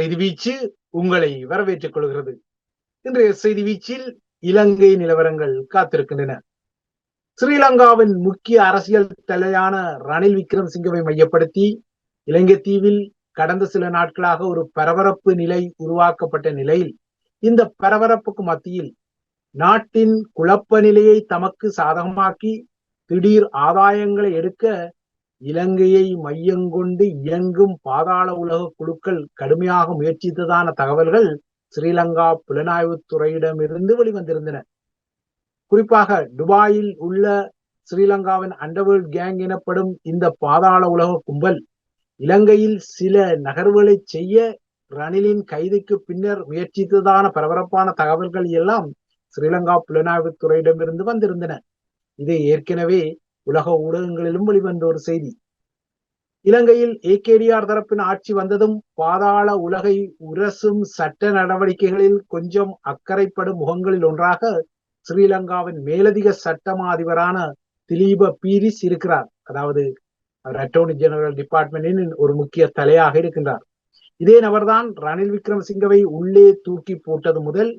செய்தி வீச்சு உங்களை வரவேற்றுக் கொள்கிறது. இன்றைய செய்தி வீச்சில் இலங்கை நிலவரங்கள் காத்திருக்கின்றன. ஸ்ரீலங்காவின் முக்கிய அரசியல் தலையான ரணில் விக்ரம் சிங்கவை மையப்படுத்தி இலங்கை தீவில் கடந்த சில நாட்களாக ஒரு பரபரப்பு நிலை உருவாக்கப்பட்ட நிலையில் இந்த பரபரப்புக்கு மத்தியில் நாட்டின் குழப்ப நிலையை தமக்கு சாதகமாக்கி திடீர் ஆதாயங்களை எடுக்க இலங்கையை மையங்கொண்டு இயங்கும் பாதாள உலக குழுக்கள் கடுமையாக முயற்சித்ததான தகவல்கள் ஸ்ரீலங்கா புலனாய்வுத்துறையிடமிருந்து வெளிவந்திருந்தன. குறிப்பாக துபாயில் உள்ள ஸ்ரீலங்காவின் அண்டர்வேர்ல்ட் கேங் எனப்படும் இந்த பாதாள உலக கும்பல் இலங்கையில் சில நகர்வுகளை செய்ய ரணிலின் கைதுக்கு பின்னர் முயற்சித்ததான பரபரப்பான தகவல்கள் எல்லாம் ஸ்ரீலங்கா புலனாய்வுத்துறையிடமிருந்து வந்திருந்தன. இது ஏற்கனவே உலக ஊடகங்களிலும் வெளிவந்த ஒரு செய்தி. இலங்கையில் ஏகேடிஆர் தரப்பின் ஆட்சி வந்ததும் பாதாள உலகை உரசும் சட்ட நடவடிக்கைகளில் கொஞ்சம் அக்கறைப்படும் முகங்களில் ஒன்றாக ஸ்ரீலங்காவின் மேலதிக சட்டமா அதிபரான திலீப பீரிஸ் இருக்கிறார். அதாவது அவர் அட்டோர்னி ஜெனரல் டிபார்ட்மெண்டின் ஒரு முக்கிய தலையாக இருக்கின்றார். இதே நபர்தான் ரணில் விக்ரமசிங்கவை உள்ளே தூக்கி போட்டது முதல்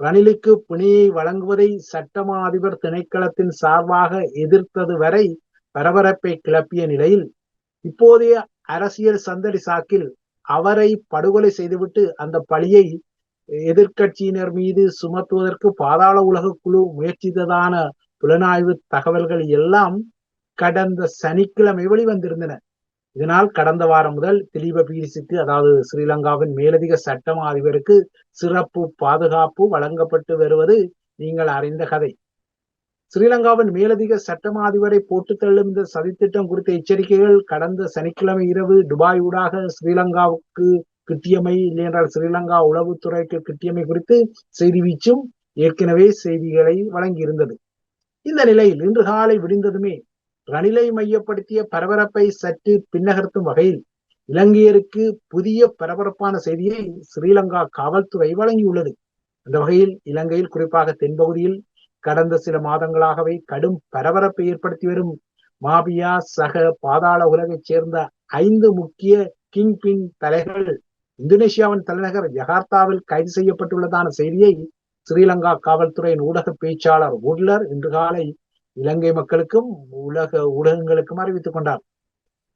ரணிலுக்கு பிணையை வழங்குவதை சட்டமா அதிபர் திணைக்களத்தின் சார்பாக எதிர்த்தது வரை பரபரப்பை கிளப்பிய நிலையில் இப்போதைய அரசியல் சந்தடி சாக்கில் அவரை படுகொலை செய்துவிட்டு அந்த பழியை எதிர்கட்சியினர் மீது சுமத்துவதற்கு பாதாள உலக குழு முயற்சித்ததான புலனாய்வு தகவல்கள் எல்லாம் கடந்த சனிக்கிழமை வெளிவந்திருந்தன. இதனால் கடந்த வாரம் முதல் திலீப பீரிசுக்கு அதாவது ஸ்ரீலங்காவின் மேலதிக சட்டம் அதிபருக்கு சிறப்பு பாதுகாப்பு வழங்கப்பட்டு வருவது நீங்கள் அறிந்த கதை. ஸ்ரீலங்காவின் மேலதிக சட்டமா அதிபரை போட்டு தள்ளும் இந்த சதித்திட்டம் குறித்த எச்சரிக்கைகள் கடந்த சனிக்கிழமை இரவு துபாய் ஊடாக ஸ்ரீலங்காவுக்கு கிட்டியமை இல்லையென்றால் ஸ்ரீலங்கா உளவுத்துறைக்கு கிட்டியமை குறித்து செய்தி வீச்சும் ஏற்கனவே செய்திகளை வழங்கியிருந்தது. இந்த நிலையில் இன்று காலை விடிந்ததுமே ரணிலை மையப்படுத்திய பரபரப்பை சற்று பின்னகர்த்தும் வகையில் இலங்கையருக்கு புதிய பரபரப்பான செய்தியை ஸ்ரீலங்கா காவல்துறை வழங்கியுள்ளது. அந்த வகையில் இலங்கையில் குறிப்பாக தென்பகுதியில் கடந்த சில மாதங்களாகவே கடும் பரபரப்பை ஏற்படுத்தி வரும் மாபியா சக பாதாள உலகைச் சேர்ந்த ஐந்து முக்கிய கிங் பின் தலைகள் இந்தோனேஷியாவின் தலைநகர் ஜகார்த்தாவில் கைது செய்யப்பட்டுள்ளதான செய்தியை ஸ்ரீலங்கா காவல்துறையின் ஊடக பேச்சாளர் உட்லர் இன்று காலை இலங்கை மக்களுக்கும் உலக ஊடகங்களுக்கும் அறிவித்துக் கொண்டார்.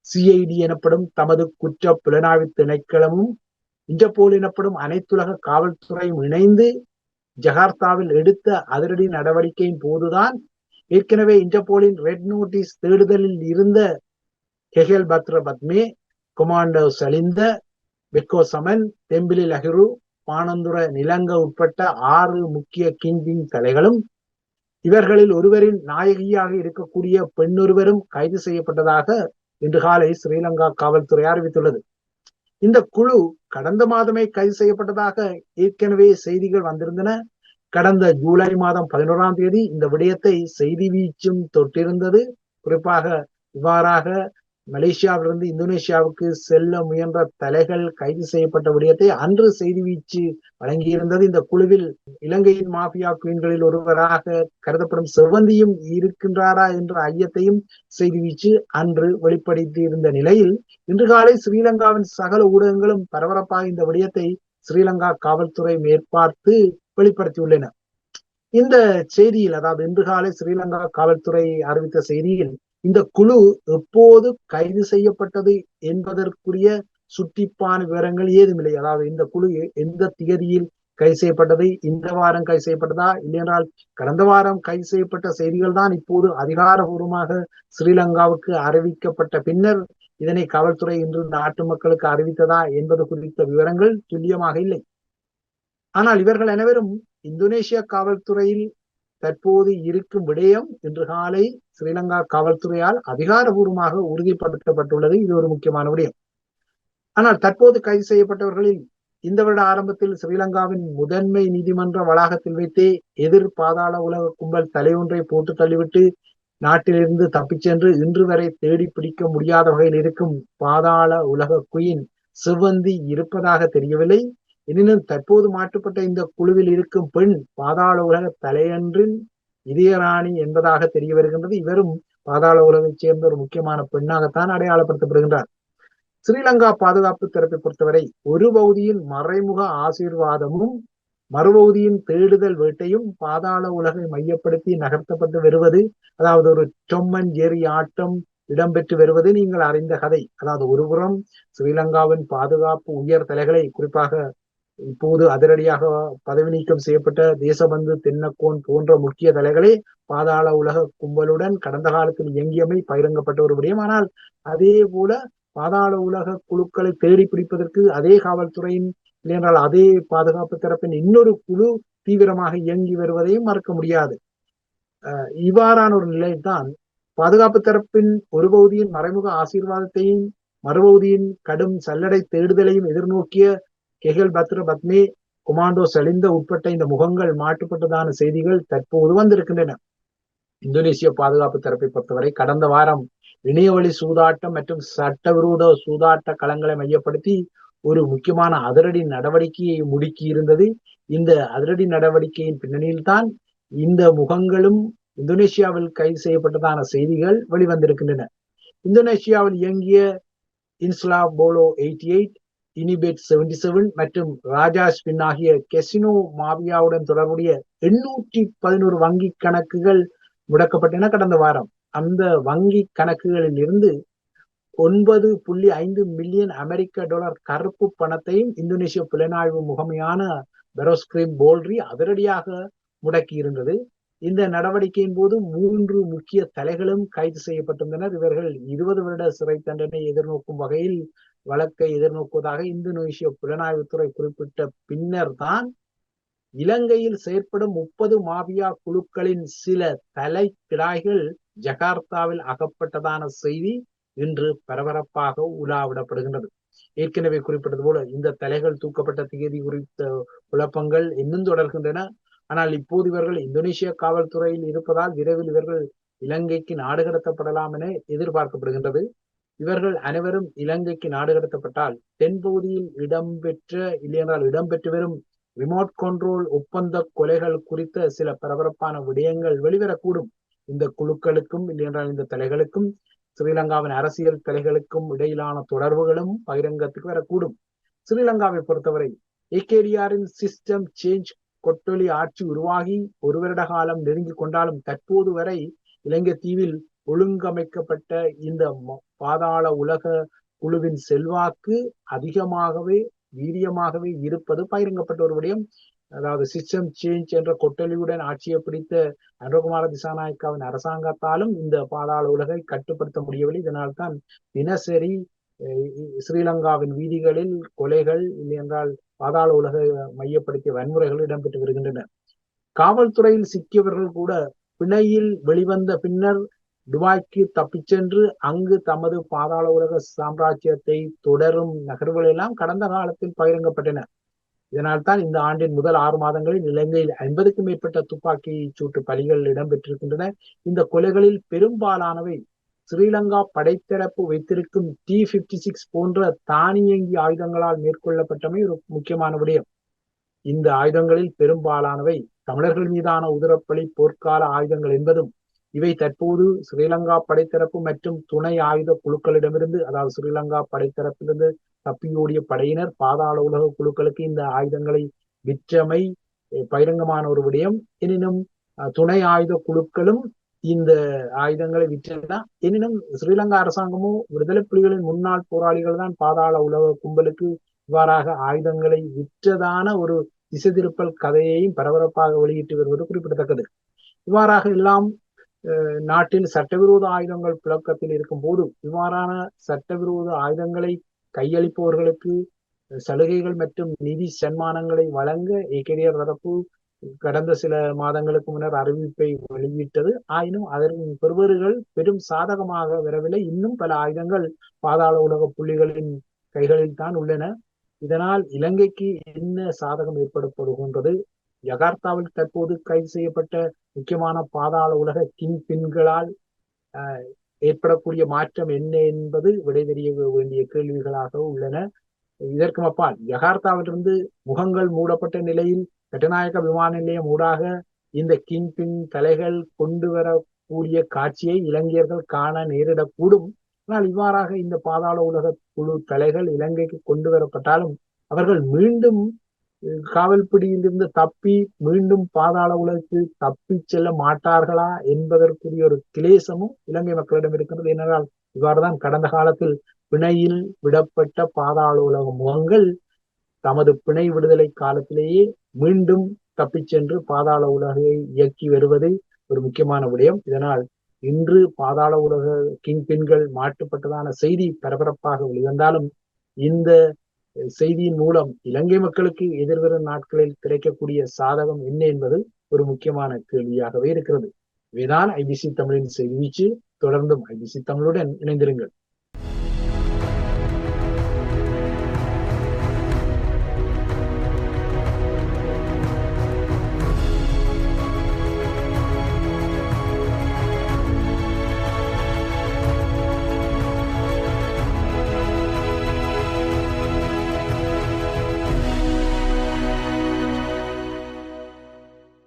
சிஐடி எனப்படும் தமது குற்ற புலனாய்வு திணைக்களமும் இன்டர்போல் எனப்படும் அனைத்துலக காவல்துறையும் இணைந்து ஜகார்த்தாவில் எடுத்த அதிரடி நடவடிக்கையின் போதுதான் ஏற்கனவே இன்டர்போலின் ரெட் நோட்டீஸ் தேடுதலில் இருந்த ஹெஹெல் பத்ர பத்மே கொமாண்டோ சலிந்த பெக்கோ சமன் தெம்பிலி லஹிரு பானந்துர நிலங்க உட்பட்ட ஆறு முக்கிய கிங்கிங் தலைகளும் இவர்களில் ஒருவரின் நாயகியாக இருக்கக்கூடிய பெண்ணொருவரும் கைது செய்யப்பட்டதாக இன்று காலை ஸ்ரீலங்கா காவல்துறை அறிவித்துள்ளது. இந்த குழு கடந்த மாதமே கைது செய்யப்பட்டதாக ஏற்கனவே செய்திகள் வந்திருந்தன. கடந்த ஜூலை மாதம் பதினோராம் தேதி இந்த விடயத்தை செய்தி வீச்சும் தொட்டிருந்தது. குறிப்பாக இவ்வாறாக மலேசியாவிலிருந்து இந்தோனேஷியாவுக்கு செல்ல முயன்ற தலைகள் கைது செய்யப்பட்ட விடயத்தை அன்று செய்தி வீச்சு வழங்கியிருந்தது. இந்த குழுவில் இலங்கையின் மாஃபியா குயின்களில் ஒருவராக கருதப்படும் செவ்வந்தியும் இருக்கின்றாரா என்ற ஐயத்தையும் செய்தி வீச்சு அன்று வெளிப்படுத்தி இருந்த நிலையில் இன்று காலை ஸ்ரீலங்காவின் சகல ஊடகங்களும் பரபரப்பாக இந்த விடயத்தை ஸ்ரீலங்கா காவல்துறை மேற்பார்த்து வெளிப்படுத்தியுள்ளன. இந்த செய்தியில் அதாவது இன்று காலை ஸ்ரீலங்கா காவல்துறை அறிவித்த செய்தியில் இந்த குழு எப்போது கைது செய்யப்பட்டது என்பதற்குரிய சுட்டிப்பான விவரங்கள் ஏதுமில்லை அதாவது இந்த குழு எந்த திகதியில் கைது செய்யப்பட்டது இந்த வாரம் கைது செய்யப்பட்டதா இல்லையென்றால் கடந்த வாரம் கைது செய்யப்பட்ட செய்திகள் தான் இப்போது அதிகாரபூர்வமாக ஸ்ரீலங்காவுக்கு அறிவிக்கப்பட்ட பின்னர் இதனை காவல்துறை இன்று நாட்டு மக்களுக்கு அறிவித்ததா என்பது குறித்த விவரங்கள் துல்லியமாக இல்லை. ஆனால் இவர்கள் அனைவரும் இந்தோனேஷிய காவல்துறையில் தற்போது இருக்கும் விடயம் இன்று காலை ஸ்ரீலங்கா காவல்துறையால் அதிகாரபூர்வமாக உறுதிப்படுத்தப்பட்டுள்ளது. இது ஒரு முக்கியமான விடயம். ஆனால் தற்போது கைது செய்யப்பட்டவர்களில் இந்த வருட ஆரம்பத்தில் ஸ்ரீலங்காவின் முதன்மை நீதிமன்ற வளாகத்தில் வைத்தே எதிர் பாதாள உலக கும்பல் தலையொன்றை போட்டு தள்ளிவிட்டு நாட்டிலிருந்து தப்பிச் சென்று இன்று வரை தேடி பிடிக்க முடியாத வகையில் இருக்கும் பாதாள உலக குயின் சிவந்தி இருப்பதாக தெரியவில்லை. எனினும் தற்போது மாற்றப்பட்ட இந்த குழுவில் இருக்கும் பெண் பாதாள உலக தலையன்றின் இதயராணி என்பதாக தெரிய வருகின்றது. இவரும் பாதாள உலகைச் சேர்ந்த ஒரு முக்கியமான பெண்ணாகத்தான் அடையாளப்படுத்தப்படுகின்றார். ஸ்ரீலங்கா பாதுகாப்பு தரப்பை பொறுத்தவரை ஒரு பகுதியின் மறைமுக ஆசீர்வாதமும் மறுபகுதியின் தேடுதல் வேட்டையும் பாதாள உலகை மையப்படுத்தி நகர்த்தப்பட்டு வருவது அதாவது ஒரு டொம்மன் ஜெரி ஆட்டம் இடம்பெற்று வருவது நீங்கள் அறிந்த கதை. அதாவது ஒருபுறம் ஸ்ரீலங்காவின் பாதுகாப்பு உயர் தலைகளை குறிப்பாக இப்போது அதிரடியாக பதவி நீக்கம் செய்யப்பட்ட தேசபந்து தென்னக்கோன் போன்ற முக்கிய தலைகளே பாதாள உலக கும்பலுடன் கடந்த காலத்தில் இயங்கியமை பகிரங்கப்பட்ட ஒரு விடயம். ஆனால் அதே போல பாதாள உலக குழுக்களை தேடி பிடிப்பதற்கு அதே காவல்துறையின் இல்லையென்றால் அதே பாதுகாப்பு தரப்பின் இன்னொரு குழு தீவிரமாக இயங்கி வருவதையும் மறக்க முடியாது. இவ்வாறான ஒரு நிலைதான் பாதுகாப்பு தரப்பின் ஒரு பகுதியின் மறைமுக ஆசீர்வாதத்தையும் மறுபகுதியின் கடும் சல்லடை தேடுதலையும் எதிர்நோக்கிய கெகல் பத்ர பத்னி குமாண்டோ சலிந்த உட்பட்ட இந்த முகங்கள் மாற்றப்பட்டதான செய்திகள் தற்போது வந்திருக்கின்றன. இந்தோனேசிய பாதுகாப்பு தரப்பை பொறுத்தவரை கடந்த வாரம் இணையவழி சூதாட்டம் மற்றும் சட்டவிரோத சூதாட்ட களங்களை மையப்படுத்தி ஒரு முக்கியமான அதிரடி நடவடிக்கையை முடுக்கி இருந்தது இந்த அதிரடி நடவடிக்கையின் பின்னணியில்தான் இந்த முகங்களும் இந்தோனேஷியாவில் கைது செய்யப்பட்டதான செய்திகள் வெளிவந்திருக்கின்றன. இந்தோனேஷியாவில் இயங்கிய இன்ஸ்லா போலோ எயிட்டி எயிட் இனிபெட் செவன்டி செவன் மற்றும் ராஜா ஸ்பின் ஆகிய கெசினோ மாவியாவுடன் தொடர்புடைய எண்ணூற்றி பதினோரு வங்கி கணக்குகள் முடக்கப்பட்டன கடந்த வாரம். அந்த வங்கி கணக்குகளில் இருந்து ஒன்பது புள்ளி ஐந்து மில்லியன் அமெரிக்க டாலர் கருப்பு பணத்தையும் இந்தோனேசிய புலனாய்வு முகமையான பெரோஸ்கிரீம் போல்ரி அதிரடியாக முடக்கி இருந்தது. இந்த நடவடிக்கையின் போது மூன்று முக்கிய தலைகளும் கைது செய்யப்பட்டிருந்தனர். இவர்கள் இருபது வருட சிறை தண்டனை எதிர்நோக்கும் வகையில் வழக்கை எதிர்நோக்குவதாக இந்தோனேசிய புலனாய்வுத்துறை குறிப்பிட்ட பின்னர் தான் இலங்கையில் செயற்படும் முப்பது மாபியா குழுக்களின் சில தலை கிடாய்கள் ஜகார்த்தாவில் அகப்பட்டதான செய்தி இன்று பரபரப்பாக உலாவிடப்படுகின்றது. ஏற்கனவே குறிப்பிட்டது போல இந்த தலைகள் தூக்கப்பட்ட தேதி குறித்த குழப்பங்கள் இன்னும் தொடர்கின்றன. ஆனால் இப்போது இவர்கள் இந்தோனேசிய காவல்துறையில் இருப்பதால் விரைவில் இவர்கள் இலங்கைக்கு நாடு கடத்தப்படலாம் என எதிர்பார்க்கப்படுகின்றது. இவர்கள் அனைவரும் இலங்கைக்கு நாடு கடத்தப்பட்டால் தென்பகுதியில் இடம்பெற்ற இல்லையென்றால் இடம்பெற்று வரும் ரிமோட் கண்ட்ரோல் ஒப்பந்த கொலைகள் குறித்த சில பரபரப்பான விடயங்கள் வெளிவரக்கூடும். இந்த குழுக்களுக்கும் இல்லையென்றால் இந்த தலைகளுக்கும் ஸ்ரீலங்காவின் அரசியல் தலைகளுக்கும் இடையிலான தொடர்புகளும் பகிரங்கத்துக்கு வரக்கூடும். ஸ்ரீலங்காவை பொறுத்தவரை ஏகேடிஆரின் சிஸ்டம் சேஞ்ச் கொட்டொலி ஆட்சி உருவாகி ஒரு வருட காலம் நெருங்கி கொண்டாலும் தற்போது வரை இலங்கை தீவில் ஒழுங்கமைக்கப்பட்ட இந்த பாதாள உலக குழுவின் செல்வாக்கு அதிகமாகவே வீரியமாகவே இருப்பது பகிரங்கப்பட்ட ஒரு விடயம். அதாவது சிஸ்டம் சேஞ்ச் என்ற கொட்டலியுடன் ஆட்சியை பிடித்த அனுகுமார திசாநாயக்காவின் அரசாங்கத்தாலும் இந்த பாதாள உலகை கட்டுப்படுத்த முடியவில்லை. இதனால் தான் தினசரி ஸ்ரீலங்காவின் வீதிகளில் கொலைகள் இல்லை என்றால் பாதாள உலக மையப்படுத்திய வன்முறைகள் இடம்பெற்று வருகின்றன. காவல்துறையில் சிக்கியவர்கள் கூட பிணையில் வெளிவந்த பின்னர் துபாய்க்கு தப்பிச்சென்று அங்கு தமது பாதாள உலக சாம்ராஜ்யத்தை தொடரும் நகர்வுகள் எல்லாம் கடந்த காலத்தில் பகிரங்கப்பட்டன. இதனால் தான் இந்த ஆண்டின் முதல் ஆறு மாதங்களில் இலங்கையில் ஐம்பதுக்கும் மேற்பட்ட துப்பாக்கி சூட்டு பலிகள் இடம்பெற்றிருக்கின்றன. இந்த கொலைகளில் பெரும்பாலானவை ஸ்ரீலங்கா படைத்தரப்பு வைத்திருக்கும் டி பிப்டி சிக்ஸ் போன்ற தானியங்கி ஆயுதங்களால் மேற்கொள்ளப்பட்டமை ஒரு முக்கியமான விடயம். இந்த ஆயுதங்களில் பெரும்பாலானவை தமிழர்கள் மீதான உதிரப்பலி போர்க்கால ஆயுதங்கள் என்பதும் இவை தற்போது ஸ்ரீலங்கா படைத்தரப்பு மற்றும் துணை ஆயுத குழுக்களிடமிருந்து அதாவது ஸ்ரீலங்கா படைத்தரப்பிலிருந்து தப்பியோடிய படையினர் பாதாள உலக குழுக்களுக்கு இந்த ஆயுதங்களை விற்றமை பகிரங்கமான ஒரு விடயம். எனினும் துணை ஆயுத குழுக்களும் இந்த ஆயுதங்களை விற்றன. எனினும் ஸ்ரீலங்கா அரசாங்கமோ விடுதலை புலிகளின் முன்னாள் போராளிகள் தான் பாதாள உலக கும்பலுக்கு இவ்வாறாக ஆயுதங்களை விற்றதான ஒரு திசை திருப்பல் கதையையும் பரபரப்பாக வெளியிட்டு வருவது குறிப்பிடத்தக்கது. இவ்வாறாக எல்லாம் நாட்டில் சட்டவிரோத ஆயுதங்கள் புழக்கத்தில் இருக்கும் போது இவ்வாறான சட்டவிரோத ஆயுதங்களை கையளிப்பவர்களுக்கு சலுகைகள் மற்றும் நிதி சன்மானங்களை வழங்க ஏகேடிஆர் தரப்பு கடந்த சில மாதங்களுக்கு முன்னர் அறிவிப்பை வெளியிட்டது. ஆயினும் அதன் பெறுவர்கள் பெரும் சாதகமாக வரவில்லை. இன்னும் பல ஆயுதங்கள் பாதாள உலக புள்ளிகளின் கைகளில் தான் உள்ளன. இதனால் இலங்கைக்கு என்ன சாதகம் ஏற்படப்படுகின்றது ஜகார்த்தாவில் தற்போது கைது செய்யப்பட்ட முக்கியமான பாதாள உலக கிங் பின்களால் ஏற்படக்கூடிய மாற்றம் என்ன என்பது விடை தெரிய வேண்டிய கேள்விகளாக உள்ளன. இதற்கும் அப்பால் ஜகார்த்தாவிலிருந்து முகங்கள் மூடப்பட்ட நிலையில் கட்டநாயக விமான நிலையம் ஊடாக இந்த கிங் பின் தலைகள் கொண்டு வரக்கூடிய காட்சியை இலங்கையர்கள் காண நேரிடக்கூடும். ஆனால் இவ்வாறாக இந்த பாதாள உலக குழு தலைகள் இலங்கைக்கு கொண்டு வரப்பட்டாலும் அவர்கள் மீண்டும் காவல் பிடியிலிருந்து தப்பி மீண்டும் பாதாள உலகத்தில் தப்பி செல்ல மாட்டார்களா என்பதற்குரிய ஒரு கிளேசமும் இலங்கை மக்களிடம் இருக்கின்றது ஏனென்றால் இவ்வாறுதான் கடந்த காலத்தில் பிணையில் விடப்பட்ட பாதாள உலக முகங்கள் தமது பிணை விடுதலை காலத்திலேயே மீண்டும் தப்பிச் சென்று பாதாள உலகை இயக்கி வருவது ஒரு முக்கியமான விடயம். இதனால் இன்று பாதாள உலக கிங் பின்கள் மாட்டுப்பட்டதான செய்தி பரபரப்பாக வெளிவந்தாலும் இந்த செய்தியின் மூலம் இலங்கை மக்களுக்கு எதிர்வரும் நாட்களில் கிடைக்கக்கூடிய சாதகம் என்ன என்பது ஒரு முக்கியமான கேள்வியாகவே இருக்கிறது. இவைதான் ஐபிசி தமிழின் செய்தி வீச்சு. தொடர்ந்தும் ஐபிசி தமிழுடன் இணைந்திருங்கள்.